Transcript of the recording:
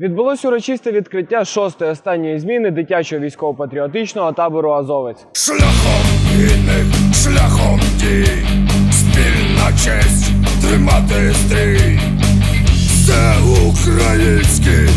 Відбулось урочисте відкриття шостої останньої зміни дитячого військово-патріотичного табору Азовець. Шляхом вільних, шляхом дій, спільна честь тримати стрій. Це український